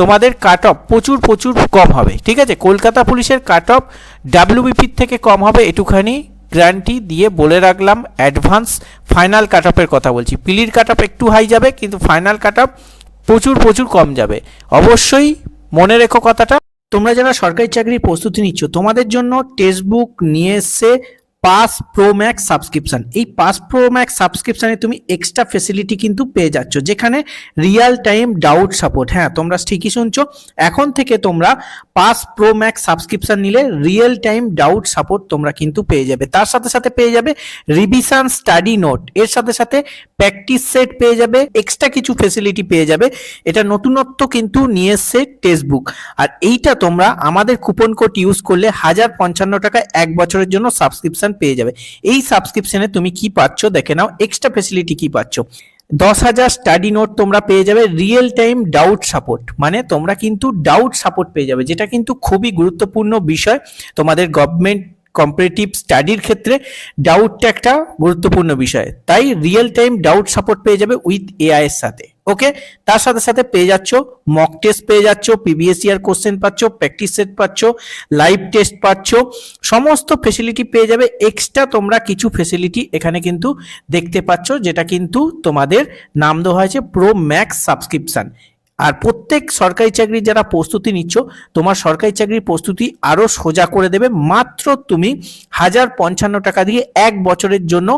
তোমাদের cut off প্রচুর প্রচুর কম হবে, ঠিক আছে? কলকাতা পুলিশের কাট অফ ডাব্লিউবিপির থেকে কম হবে একটুখানি গ্যারান্টি দিয়ে বলে রাখলাম অ্যাডভান্স ফাইনাল কাট অফের কথা বলছি। পিলির কাট অফ একটু হাই যাবে, কিন্তু ফাইনাল কাট অফ প্রচুর প্রচুর কম যাবে। অবশ্যই মনে রেখো কথাটা। তোমরা যারা সরকারি চাকরির প্রস্তুতি নিচ্ছ, তোমাদের জন্য টেক্সট বুক নিয়ে এসছে পাস প্রো ম্যাক্স সাবস্ক্রিপশন এই পাস প্রো ম্যাক্স সাবস্ক্রিপশনে তুমি এক্সট্রা ফেসিলিটি কিন্তু পেয়ে যাচ্ছ, যেখানে রিয়েল টাইম ডাউট সাপোর্ট হ্যাঁ তোমরা ঠিকই শুনছো। এখন থেকে তোমরা পাস প্রো ম্যাক্স সাবস্ক্রিপশন নিলে রিয়েল টাইম ডাউট সাপোর্ট তোমরা কিন্তু পেয়ে যাবে। তার সাথে সাথে পেয়ে যাবে রিভিশন স্টাডি নোট এর সাথে সাথে প্র্যাকটিস সেট পেয়ে যাবে এক্সট্রা কিছু ফেসিলিটি পেয়ে যাবে। এটা নতুনত্ব কিন্তু নিয়ে এসছে টেক্সট বুক আর এইটা তোমরা আমাদের কুপন কোড ইউজ করলে হাজার পঞ্চান্ন টাকা এক বছরের জন্য সাবস্ক্রিপশন পেয়ে যাবে। এই সাবস্ক্রিপশনে তুমি কি পাচ্ছ? দেখে নাও এক্সট্রা ফেসিলিটি কি পাচ্ছ? দশ হাজার স্টাডি নোট তোমরা পেয়ে যাবে রিয়েল টাইম ডাউট সাপোর্ট মানে তোমরা কিন্তু ডাউট সাপোর্ট পেয়ে যাবে, যেটা কিন্তু খুবই গুরুত্বপূর্ণ বিষয়। তোমাদের গভর্নমেন্ট কম্পারেটিভ স্টাডির ক্ষেত্রে ডাউটটা একটা গুরুত্বপূর্ণ বিষয়। তাই রিয়েল টাইম ডাউট সাপোর্ট পেয়ে যাবে উইথ এআই এর সাথে। ওকে তার সাথে সাথে পেয়ে যাচ্ছ মক টেস্ট পেয়ে যাচ্ছ পিবিএস ইয়ার কোশ্চেন পাচ্ছ প্র্যাকটিস সেট পাচ্ছ লাইভ টেস্ট পাচ্ছ, সমস্ত ফেসিলিটি পেয়ে যাবে। এক্সট্রা তোমরা কিছু ফেসিলিটি এখানে কিন্তু দেখতে পাচ্ছ, যেটা কিন্তু তোমাদের নাম দেওয়া হয়েছে প্রো ম্যাক্স সাবস্ক্রিপশন আর প্রত্যেক সরকারি চাকরির যারা প্রস্তুতি নিচ্ছ, তোমার সরকারি চাকরির প্রস্তুতি আরও সোজা করে দেবে। মাত্র তুমি হাজার পঞ্চান্ন টাকা দিয়ে এক বছরের জন্য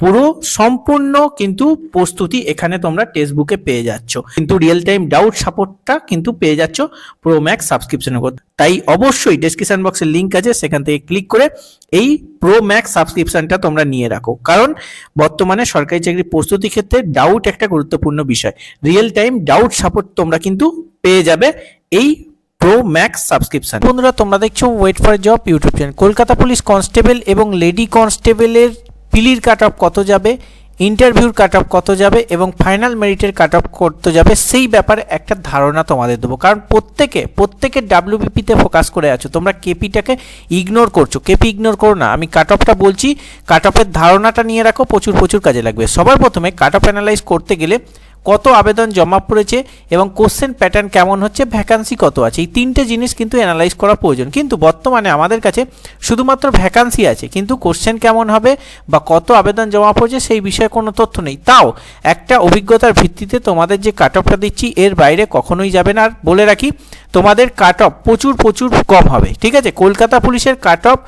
পুরো সম্পূর্ণ কিন্তু প্রস্তুতি এখানে তোমরা টেক্সট বুকে পেয়ে যাচ্ছ। কিন্তু রিয়েল টাইম ডাউট সাপোর্টটা কিন্তু পেয়ে যাচ্ছ প্রো ম্যাক্স সাবস্ক্রিপশনের উপর। তাই অবশ্যই ডেসক্রিপশন বক্সের লিঙ্ক আছে, সেখান থেকে ক্লিক করে এই প্রো ম্যাক্স সাবস্ক্রিপশনটা তোমরা নিয়ে রাখো। কারণ বর্তমানে সরকারি চাকরির প্রস্তুতি ক্ষেত্রে ডাউট একটা গুরুত্বপূর্ণ বিষয়। রিয়েল টাইম ডাউট সাপোর্ট তোমরা কিন্তু পেয়ে যাবে এই প্রো ম্যাক্স সাবস্ক্রিপশন বন্ধুরা, তোমরা দেখছ wait for job YouTube channel Kolkata police constable এবং লেডি কনস্টেবলের পিলির কাট অফ কত যাবে ইন্টারভিউর কাট অফ কত যাবে এবং ফাইনাল মেরিটের কাট অফ কত যাবে, সেই ব্যাপারে একটা ধারণা তোমাদের দেবো। কারণ প্রত্যেকে প্রত্যেকে ডাব্লিউবিপিতে ফোকাস করে আছো, তোমরা কেপিটাকে ইগনোর করছ। কেপি ইগনোর করো না, আমি কাট অফটা বলছি কাট অফের ধারণাটা নিয়ে রাখো, প্রচুর প্রচুর কাজে লাগবে। সবার প্রথমে কাট অফ অ্যানালাইজ করতে গেলে কত আবেদন জমা পড়েছে এবং কোশ্চেন প্যাটার্ন কেমন হচ্ছে ভ্যাকান্সি কত আছে, এই তিনটে জিনিস কিন্তু অ্যানালাইজ করা প্রয়োজন। কিন্তু বর্তমানে আমাদের কাছে শুধুমাত্র ভ্যাকান্সি আছে, কিন্তু কোশ্চেন কেমন হবে বা কত আবেদন জমা পড়েছে সেই বিষয়ে কোনো তথ্য নেই। তাও একটা অভিজ্ঞতার ভিত্তিতে তোমাদের যে কাট অফটা দিচ্ছি, এর বাইরে কখনোই যাবে না। আর বলে রাখি, তোমাদের কাট অফ প্রচুর প্রচুর কম হবে, ঠিক আছে? কলকাতা পুলিশের কাট অফ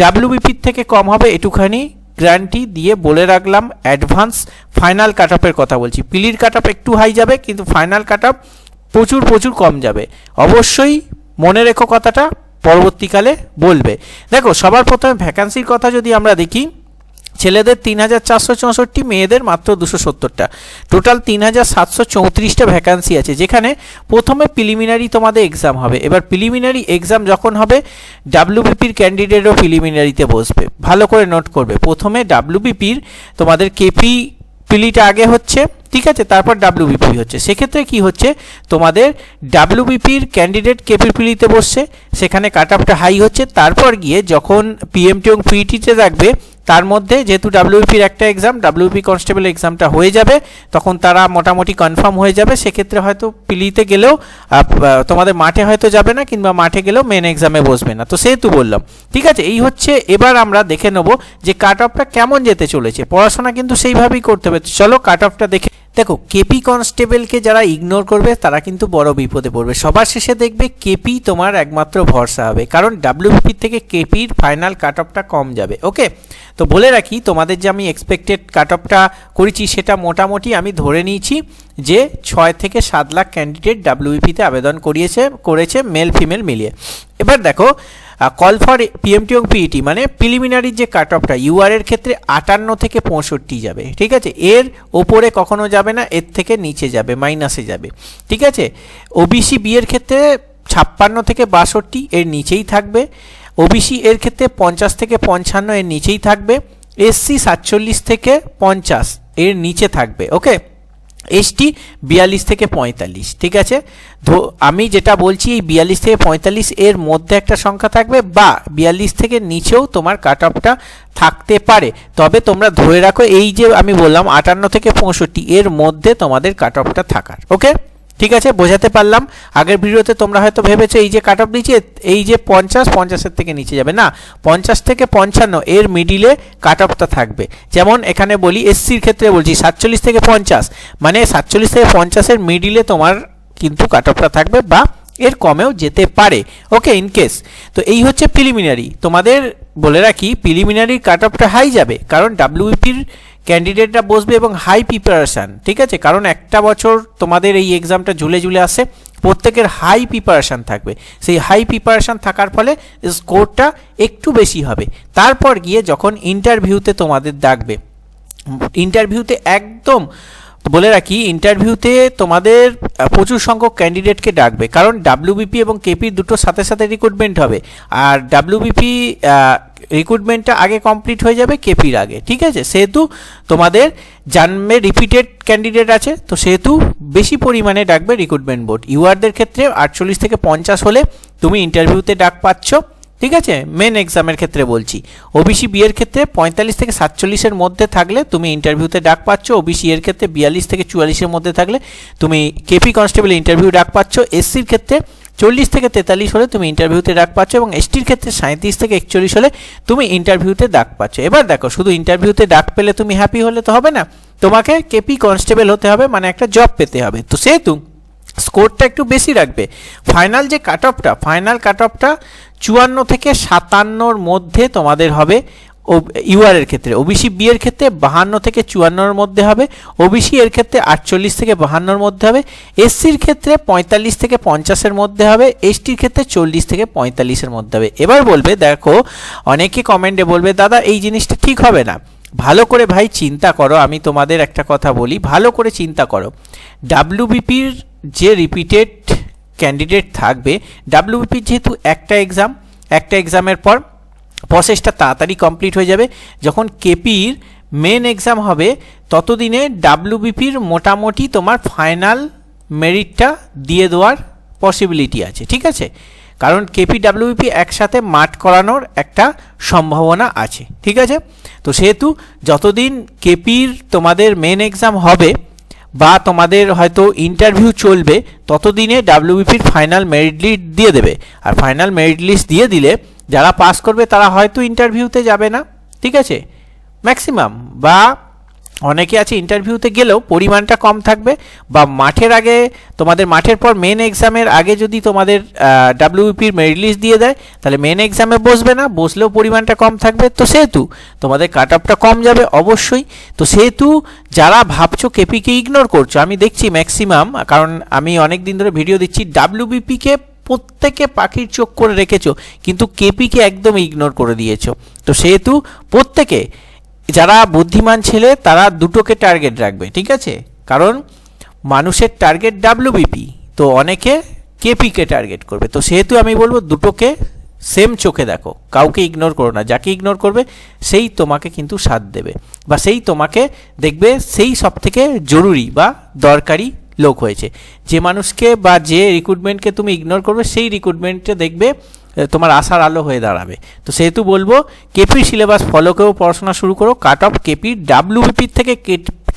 ডাব্লিউবিপির থেকে কম হবে একটুখানি গ্যারান্টি দিয়ে বলে রাখলাম অ্যাডভান্স ফাইনাল কাট কথা বলছি। পিলির কাট একটু হাই যাবে, কিন্তু ফাইনাল কাট প্রচুর প্রচুর কম যাবে। অবশ্যই মনে রেখো কথাটা, পরবর্তীকালে বলবে। দেখো, সবার প্রথমে ভ্যাকান্সির কথা যদি আমরা দেখি ছেলেদের তিন হাজার চারশো চৌষট্টি, মেয়েদের মাত্র দুশো সত্তরটা। টোটাল তিন হাজার সাতশো চৌত্রিশটা ভ্যাকান্সি আছে, যেখানে প্রথমে প্রিলিমিনারি তোমাদের এক্সাম হবে। এবার প্রিলিমিনারি এক্সাম যখন হবে ডাব্লিউবিপির ক্যান্ডিডেটও প্রিলিমিনারিতে বসবে। ভালো করে নোট করবে। প্রথমে ডাব্লিউবিপির তোমাদের কেপি পিলিটা আগে হচ্ছে, ঠিক আছে? তারপর ডাব্লিউবিপি হচ্ছে। সেক্ষেত্রে কি হচ্ছে? তোমাদের ডাব্লিউবিপির ক্যান্ডিডেট কেপি পিলিতে বসছে, সেখানে কাট হাই হচ্ছে। তারপর গিয়ে যখন পিএমটি এবং পিইটিতে রাখবে তার মধ্যে যেহেতু ডাব্লিউপির একটা এক্সাম ডাব্লিউপি কনস্টেবল এক্সামটা হয়ে যাবে, তখন তারা মোটামুটি কনফার্ম হয়ে যাবে। সেক্ষেত্রে হয়তো পিলিতে গেলেও তোমাদের মাঠে হয়তো যাবে না, কিংবা মাঠে গেলেও মেন এক্সামে বসবে না। তো সেহেতু বললাম। ঠিক আছে, এই হচ্ছে এবার আমরা দেখে নেব যে কাট অফটা কেমন যেতে চলেছে। পড়াশোনা কিন্তু সেইভাবেই করতে হবে। চলো কাট অফটা দেখে দেখো কেপি কনস্টেবলকে যারা ইগনোর করবে, তারা কিন্তু বড় বিপদে পড়বে। সবার শেষে দেখবে কেপি তোমার একমাত্র ভরসা হবে। কারণ ডাব্লিউপি থেকে কেপির ফাইনাল কাট অফটা কম যাবে। ওকে তো বলে রাখি, তোমাদের যে আমি এক্সপেক্টেড কাট অফটা করেছি, সেটা মোটামুটি আমি ধরে নিয়েছি যে ছয় থেকে সাত লাখ ক্যান্ডিডেট ডাব্লিউপিতে আবেদন করিয়েছে, করেছে মেল ফিমেল মিলিয়ে। এবার দেখো কল ফর পিএমটি এবং পিইটি মানে প্রিলিমিনারির যে কাট অফটা ইউআর এর ক্ষেত্রে আটান্ন থেকে পঁয়ষট্টি যাবে, ঠিক আছে? এর ওপরে কখনো যাবে না, এর থেকে নিচে যাবে মাইনাসে যাবে, ঠিক আছে? ওবিসি বি এর ক্ষেত্রে ছাপ্পান্ন থেকে বাষট্টি, এর নিচেই থাকবে। ওবিসি এর ক্ষেত্রে পঞ্চাশ থেকে পঞ্চান্ন, এর নিচেই থাকবে। এসসি সাতচল্লিশ থেকে পঞ্চাশ, এর নিচে থাকবে ওকে এসটি বিয়াল্লিশ থেকে পঁয়তাল্লিশ, ঠিক আছে? আমি যেটা বলছি, এই বিয়াল্লিশ থেকে পঁয়তাল্লিশ এর মধ্যে একটা সংখ্যা থাকবে বা বিয়াল্লিশ থেকে নিচেও তোমার কাট অফটা থাকতে পারে। তবে তোমরা ধরে রাখো, এই যে আমি বললাম আটান্ন থেকে পঁয়ষট্টি এর মধ্যে তোমাদের কাট অফটা থাকার, ওকে? ঠিক আছে, বোঝাতে পারলাম। আগের ভিডিওতে তোমরা হয়তো ভেবেছো এই যে কাট অফ দিয়েছে এই যে পঞ্চাশ, পঞ্চাশের থেকে নিচে যাবে। না, পঞ্চাশ থেকে পঞ্চান্ন এর মিডিলে কাট অফটা থাকবে। যেমন এখানে বলি এসসির ক্ষেত্রে বলছি সাতচল্লিশ থেকে পঞ্চাশ। মানে সাতচল্লিশ থেকে পঞ্চাশের মিডিলে তোমার কিন্তু কাট অফটা থাকবে বা এর কমেও যেতে পারে। ওকে ইন কেস তো এই হচ্ছে প্রিলিমিনারি তোমাদের বলে রাখি প্রিলিমিনারির কাট অফটা হাই যাবে, কারণ ডাব্লিউপির ক্যান্ডিডেটরা বসবে এবং হাই প্রিপারেশান ঠিক আছে? কারণ একটা বছর তোমাদের এই এক্সামটা ঝুলে ঝুলে আসে, প্রত্যেকের হাই প্রিপারেশান থাকবে। সেই হাই প্রিপারেশান থাকার ফলে স্কোরটা একটু বেশি হবে। তারপর গিয়ে যখন ইন্টারভিউতে তোমাদের ডাকবে ইন্টারভিউতে একদম বলে রাখি ইন্টারভিউতে তোমাদের প্রচুর সংখ্যক ক্যান্ডিডেটকে ডাকবে। কারণ ডাব্লিউবিপি এবং কেপির দুটো সাথে সাথে রিক্রুটমেন্ট হবে। আর ডাব্লিউবিপি রিক্রুটমেন্টটা আগে কমপ্লিট হয়ে যাবে কেপির আগে, ঠিক আছে? সেহেতু তোমাদের জানবে রিপিটেড ক্যান্ডিডেট আছে, তো সেহেতু বেশি পরিমাণে ডাকবে রিক্রুটমেন্ট বোর্ড ইউআরদের ক্ষেত্রে আটচল্লিশ থেকে পঞ্চাশ হলে তুমি ইন্টারভিউতে ডাক পাচ্ছ, ঠিক আছে? মেন এক্সামের ক্ষেত্রে বলছি। ওবিসি বিয়ের ক্ষেত্রে পঁয়তাল্লিশ থেকে সাতচল্লিশের মধ্যে থাকলে তুমি ইন্টারভিউতে ডাক পাচ্ছ ওবিসি এর ক্ষেত্রে বিয়াল্লিশ থেকে চুয়াল্লিশের মধ্যে থাকলে তুমি কেপি কনস্টেবল ইন্টারভিউ ডাক পাচ্ছ। এসসির ক্ষেত্রে চল্লিশ থেকে তেতাল্লিশ হলে তুমি ইন্টারভিউতে ডাক পাচ্ছ এবং এসটির ক্ষেত্রে সাঁত্রিশ থেকে একচল্লিশ হলে তুমি ইন্টারভিউতে ডাক পাচ্ছ। এবার দেখো, শুধু ইন্টারভিউতে ডাক পেলে তুমি হ্যাপি হলে তো হবে না। তোমাকে কেপি কনস্টেবল হতে হবে মানে একটা জব পেতে হবে। তো সেহেতু স্কোরটা একটু বেশি রাখবে। ফাইনাল যে কাট অফটা ফাইনাল কাট অফটা চুয়ান্ন থেকে সাতান্নর মধ্যে তোমাদের হবে। ও ইউআর এর ক্ষেত্রে ওবিসি বি এর ক্ষেত্রে বাহান্ন থেকে চুয়ান্নর মধ্যে হবে ওবিসি এর ক্ষেত্রে আটচল্লিশ থেকে বাহান্নর মধ্যে হবে এসসির ক্ষেত্রে পঁয়তাল্লিশ থেকে পঞ্চাশের মধ্যে হবে এসটির ক্ষেত্রে চল্লিশ থেকে পঁয়তাল্লিশের মধ্যে হবে। এবার বলবে, দেখো, অনেকে কমেন্টে বলবে, দাদা, এই জিনিসটা ঠিক হবে না। ভালো করে ভাই চিন্তা করো, আমি তোমাদের একটা কথা বলি, ভালো করে চিন্তা করো। ডাব্লিউবিপির যে রিপিটেড ক্যান্ডিডেট থাকবে ডাব্লিউবিপির যেহেতু একটা এক্সাম একটা এক্সামের পর প্রসেসটা তাড়াতাড়ি কমপ্লিট হয়ে যাবে। যখন কেপির মেন এক্সাম হবে, ততদিনে ডাব্লিউবিপির মোটামুটি তোমার ফাইনাল মেরিটটা দিয়ে দেওয়ার পসিবিলিটি আছে, ঠিক আছে? কারণ কেপি ডাব্লিউপি একসাথে মাঠ করানোর একটা সম্ভাবনা আছে, ঠিক আছে? তো সেহেতু যতদিন কেপির তোমাদের মেন এক্সাম হবে বা তোমাদের হয়তো ইন্টারভিউ চলবে, ততদিনে ডাব্লিউবিপির ফাইনাল মেরিট লিস্ট দিয়ে দেবে। আর ফাইনাল মেরিট লিস্ট দিয়ে দিলে যারা পাস করবে তারা হয়তো ইন্টারভিউতে যাবে না, ঠিক আছে? ম্যাক্সিমাম বা অনেকে আছে ইন্টারভিউতে গেলেও পরিমাণটা কম থাকবে বা মাঠের আগে, তোমাদের মাঠের পর মেন এক্সামের আগে যদি তোমাদের ডাব্লিউপির মেরিট লিস্ট দিয়ে দেয়, তাহলে মেন এক্সামে বসবে না, বসলেও পরিমাণটা কম থাকবে। তো সেহেতু তোমাদের কাট অফটা কম যাবে অবশ্যই। তো সেহেতু যারা ভাবছ কেপিকে ইগনোর করছ, আমি দেখছি ম্যাক্সিমাম কারণ আমি অনেক দিন ধরে ভিডিও দিচ্ছি ডাব্লিউবিপিকে প্রত্যেকে পাখির চোখ করে রেখেছো, কিন্তু কেপিকে একদম ইগনোর করে দিয়েছ। তো সেহেতু প্রত্যেকে, যারা বুদ্ধিমান ছেলে, তারা দুটোকে টার্গেট রাখবে, ঠিক আছে? কারণ মানুষের টার্গেট ডাব্লিউবিপি তো অনেকে কেপিকে টার্গেট করবে। তো সেহেতু আমি বলব দুটোকে সেম চোখে দেখো, কাউকে ইগনোর করো না, যাকে ইগনোর করবে, সেই তোমাকে কিন্তু সাথ দেবে। বা সেই তোমাকে দেখবে সেই সব থেকে জরুরি বা দরকারি লোক হয়েছে। যে মানুষকে বা যে রিক্রুটমেন্টকে তুমি ইগনোর করবে, সেই রিক্রুটমেন্টে দেখবে তোমার আশার আলো হয়ে দাঁড়াবে। তো সেহেতু বলব কেপির সিলেবাস ফলো করেও পড়াশোনা শুরু করো কাট অফ কেপির ডাব্লিউবিপির থেকে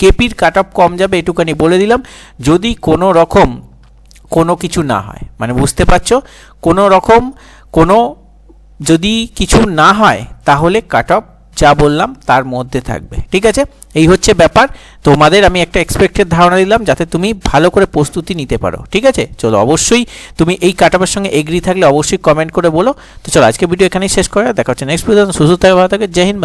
কেপির কাট অফ কম যাবে এটুখানি বলে দিলাম। যদি কোনো রকম কোনো কিছু না হয় মানে বুঝতে পারছ, কোনো রকম কোনো যদি কিছু না হয়, তাহলে কাট অফ যা বললাম তার মধ্যে থাকবে। ঠিক আছে? এই হচ্ছে ব্যাপার। তোমাদের আমি একটা এক্সপেক্টেড ধারণা দিলাম যাতে তুমি ভালো করে প্রস্তুতি নিতে পারো। ঠিক আছে? চলো, অবশ্যই তুমি এই কাটাপের সঙ্গে এগ্রি থাকলে অবশ্যই কমেন্ট করে বলো। তো চলো আজকে ভিডিও এখানেই শেষ করে। দেখা হচ্ছে নেক্সট ভিডিও সুস্থ থাকে, ভালো থাকে। জয় হিন্দ।